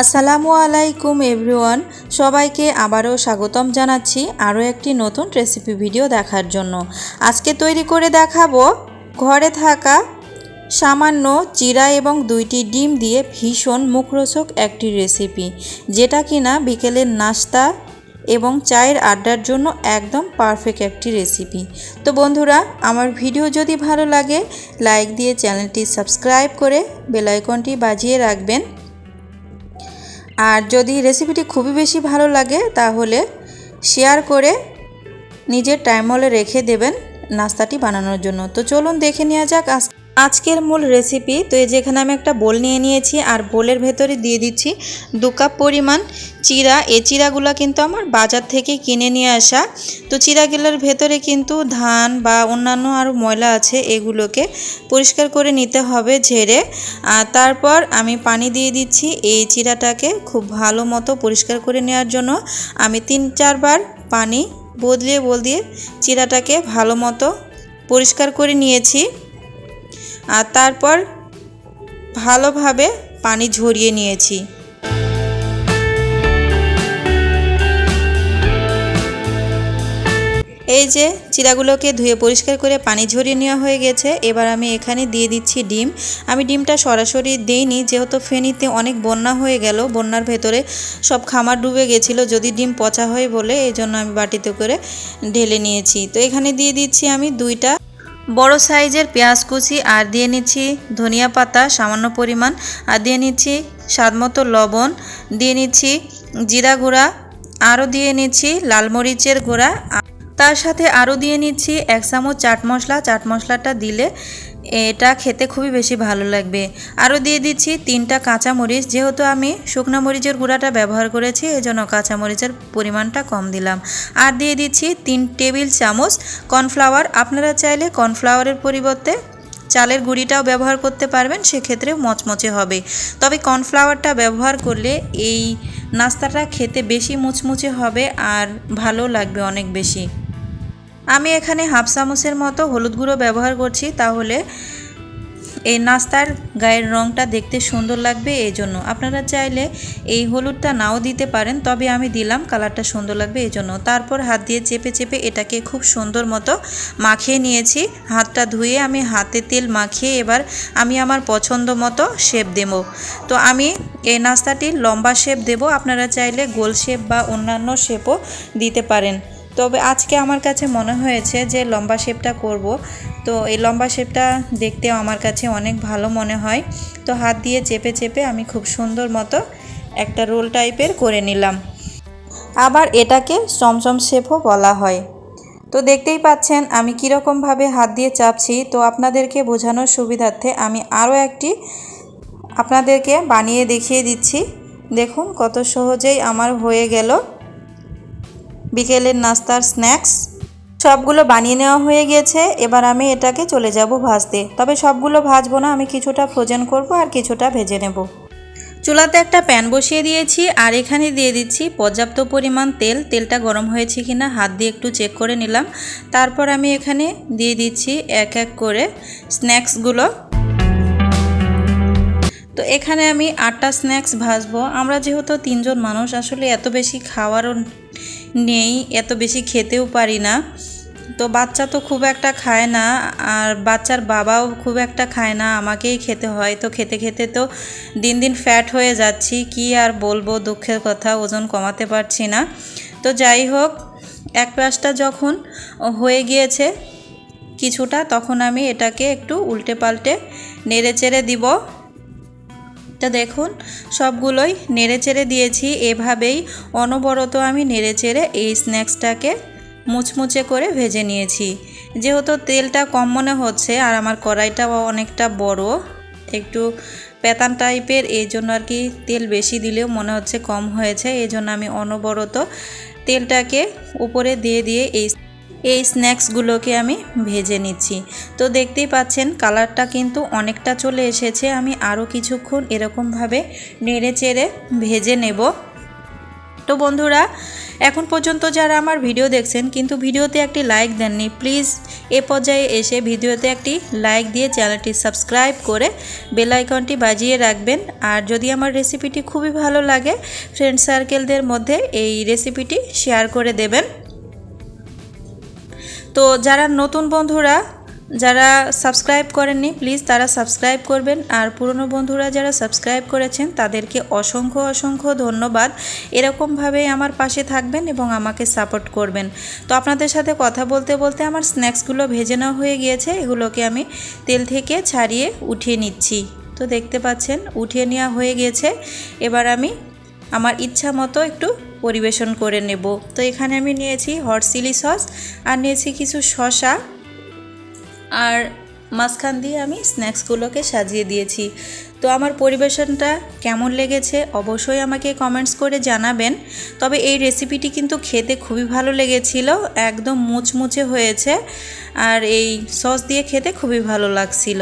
আসসালামু আলাইকুম এভরিওয়ান, সবাইকে আবারও স্বাগতম জানাচ্ছি আরও একটি নতুন রেসিপি ভিডিও দেখার জন্য। আজকে তৈরি করে দেখাবো ঘরে থাকা সামান্য চিরা এবং দুইটি ডিম দিয়ে ভীষণ মুখরোচক একটি রেসিপি, যেটা কিনা বিকেলের নাস্তা এবং চায়ের আড্ডার জন্য একদম পারফেক্ট একটি রেসিপি। তো বন্ধুরা, আমার ভিডিও যদি ভালো লাগে, লাইক দিয়ে চ্যানেলটি সাবস্ক্রাইব করে বেলাইকনটি বাজিয়ে রাখবেন। আর যদি রেসিপিটি খুবই বেশি ভালো লাগে, তাহলে শেয়ার করে নিজের টাইম হলে রেখে দেবেন নাস্তাটি বানানোর জন্য। তো চলুন দেখে নেওয়া যাক আজ আজকের মূল রেসিপি তো এই যেখানে আমি একটা বোল নিয়ে নিয়েছি, আর বোলের ভেতরে দিয়ে দিচ্ছি দু কাপ পরিমাণ চিরা। এই চিরাগুলো কিন্তু আমার বাজার থেকে কিনে নিয়ে আসা। তো চিরাগুলোর ভেতরে কিন্তু ধান বা অন্যান্য আরও ময়লা আছে, এগুলোকে পরিষ্কার করে নিতে হবে ঝেড়ে। আর তারপর আমি পানি দিয়ে দিচ্ছি এই চিরাটাকে খুব ভালো মতো পরিষ্কার করে নেওয়ার জন্য। আমি তিন চারবার পানি বদলিয়ে বদলিয়ে চিরাটাকে ভালো মতো পরিষ্কার করে নিয়েছি। আর তারপর ভালোভাবে পানি ঝরিয়ে নিয়েছি। এই যে চিরাগুলোকে ধুয়ে পরিষ্কার করে পানি ঝরিয়ে নেওয়া হয়ে গেছে, এবার আমি এখানে দিয়ে দিচ্ছি ডিম। আমি ডিমটা সরাসরি দেইনি, যেহেতু ফেনীতে অনেক বন্যা হয়ে গেল, বন্যার ভেতরে সব খামার ডুবে গেছিল, যদি ডিম পচা হয় বলে, এই জন্য আমি বাটিতে করে ঢেলে নিয়েছি। তো এখানে দিয়ে দিচ্ছি আমি দুইটা বড় সাইজের পেঁয়াজ কুচি আর দিয়ে নিচ্ছি ধনিয়া পাতা, সামান্য পরিমাণ। আর দিয়ে নিচ্ছি স্বাদমতো লবণ। দিয়ে নিচ্ছি জিরা গুঁড়া। আরও দিয়ে নিচ্ছি লাল মরিচের গুঁড়া। তার সাথে আরও দিয়ে নিচ্ছি এক চামচ চাট মশলা। চাট মশলাটা দিলে এটা খেতে খুবই বেশি ভালো লাগবে। আরও দিয়ে দিচ্ছি তিনটা কাঁচা মরিচ যেহেতু আমি শুকনো মরিচের গুঁড়াটা ব্যবহার করেছি এই জন্য কাঁচা মরিচের পরিমাণটা কম দিলাম। আর দিয়ে দিচ্ছি তিন টেবিল চামচ কর্নফ্লাওয়ার। আপনারা চাইলে কর্নফ্লাওয়ারের পরিবর্তে চালের গুঁড়িটাও ব্যবহার করতে পারবেন, সেক্ষেত্রে মচমচে হবে। তবে কর্নফ্লাওয়ারটা ব্যবহার করলে এই নাস্তাটা খেতে বেশি মুচমুচে হবে আর ভালো লাগবে অনেক বেশি। আমি এখানে হাফ চামচের মতো হলুদ গুঁড়ো ব্যবহার করছি, তাহলে এই নাস্তার গায়ের রঙটা দেখতে সুন্দর লাগবে এই জন্য আপনারা চাইলে এই হলুদটা নাও দিতে পারেন, তবে আমি দিলাম, কালারটা সুন্দর লাগবে এই জন্য তারপর হাত দিয়ে চেপে চেপে এটাকে খুব সুন্দর মতো মাখিয়ে নিয়েছি। হাতটা ধুয়ে আমি হাতে তেল মাখিয়ে এবার আমি আমার পছন্দ মতো শেপ দেব। তো আমি এই নাস্তাটির লম্বা শেপ দেব, আপনারা চাইলে গোল শেপ বা অন্যান্য শেপও দিতে পারেন। তবে আজকে আমার কাছে মনে হয়েছে যে লম্বা শেপটা করব। তো এই লম্বা শেপটা দেখতেও আমার কাছে অনেক ভালো মনে হয়। তো হাত দিয়ে চেপে চেপে আমি খুব সুন্দর মতো একটা রোল টাইপের করে নিলাম। আবার এটাকে চমচম শেপও বলা হয়। তো দেখতেই পাচ্ছেন আমি কীরকমভাবে হাত দিয়ে চাপছি। তো আপনাদেরকে বোঝানোর সুবিধার্থে আমি আরও একটি আপনাদেরকে বানিয়ে দেখিয়ে দিচ্ছি। দেখুন কত সহজেই আমার হয়ে গেল। বিকেলের নাস্তার স্ন্যাক্স। সবগুলো বানিয়ে নেওয়া হয়ে গেছে, এবার আমি এটাকে চলে যাব ভাজতে। তবে সবগুলো ভাজবো না, আমি কিছুটা ফ্রোজেন করব আর কিছুটা ভেজে নেব। চুলাতে একটা প্যান বসিয়ে দিয়েছি, আর এখানে দিয়ে দিচ্ছি পর্যাপ্ত পরিমাণ তেল। তেলটা গরম হয়েছে কি না হাত দিয়ে একটু চেক করে নিলাম। তারপর আমি এখানে দিয়ে দিচ্ছি এক এক করে স্ন্যাক্সগুলো। তো এখানে আমি আটটা স্ন্যাক্স ভাজবো। আমরা যেহেতু তিনজন মানুষ, আসলে এত বেশি খাওয়ারও নেই, এত বেশি খেতেও পারি না। তো বাচ্চা তো খুব একটা খায় না, আর বাচ্চার বাবাও খুব একটা খায় না, আমাকেই খেতে হয়। তো খেতে খেতে তো দিন দিন ফ্যাট হয়ে যাচ্ছি, কি আর বলব, দুঃখের কথা, ওজন কমাতে পারছি না। তো যাই হোক, এক পাশটা যখন হয়ে গিয়েছে কিছুটা, তখন আমি এটাকে একটু উল্টে পাল্টে নেড়ে চেড়ে দিব। তো দেখুন, সবগুলোই নেড়ে চেড়ে দিয়েছি। এভাবেই অনবরত আমি নেড়ে চেড়ে এই স্ন্যাক্সটাকে মুচমুচে করে ভেজে নিয়েছি। যেহেতু তেলটা কম মনে হচ্ছে আর আমার কড়াইটাও অনেকটা বড়, একটু পেতান টাইপের, এই জন্য আর কি তেল বেশি দিলেও মনে হচ্ছে কম হয়েছে। এই জন্য আমি অনবরত তেলটাকে উপরে দিয়ে দিয়ে এই এই স্ন্যাক্সগুলোকে আমি ভেজে নিচ্ছি। তো দেখতেই পাচ্ছেন, কালারটা কিন্তু অনেকটা চলে এসেছে। আমি আরও কিছুক্ষণ এরকমভাবে নেড়ে চেড়ে ভেজে নেব। তো বন্ধুরা, এখন পর্যন্ত যারা আমার ভিডিও দেখছেন, কিন্তু ভিডিওতে একটি লাইক দেননি, প্লিজ এ পর্যায়ে এসে ভিডিওতে একটি লাইক দিয়ে চ্যানেলটি সাবস্ক্রাইব করে বেল আইকনটি বাজিয়ে রাখবেন। আর যদি আমার রেসিপিটি খুবই ভালো লাগে, ফ্রেন্ড সার্কেলদের মধ্যে এই রেসিপিটি শেয়ার করে দেবেন। তো যারা নতুন বন্ধুরা, যারা সাবস্ক্রাইব করেননি প্লিজ তারা সাবস্ক্রাইব করবেন। আর পুরনো বন্ধুরা যারা সাবস্ক্রাইব করেছেন, তাদেরকে অসংখ্য অসংখ্য ধন্যবাদ। এরকমভাবে আমার পাশে থাকবেন এবং আমাকে সাপোর্ট করবেন। তো আপনাদের সাথে কথা বলতে বলতে আমার স্ন্যাক্সগুলো ভেজে নেওয়া হয়ে গিয়েছে। এগুলোকে আমি তেল থেকে ছাড়িয়ে উঠিয়ে নিচ্ছি। তো দেখতে পাচ্ছেন, উঠিয়ে নেওয়া হয়ে গিয়েছে। এবার আমি আমার ইচ্ছা মতো একটু পরিবেশন করে নেব। তো এখানে আমি নিয়েছি হট চিলি সস আর নিয়েছি কিছু শসা আর মাঝখান দিয়ে আমি স্ন্যাক্সগুলোকে সাজিয়ে দিয়েছি। তো আমার পরিবেশনটা কেমন লেগেছে অবশ্যই আমাকে কমেন্টস করে জানাবেন। তবে এই রেসিপিটি কিন্তু খেতে খুবই ভালো লেগেছিল, একদম মুচমুচে হয়েছে আর এই সস দিয়ে খেতে খুবই ভালো লাগছিল।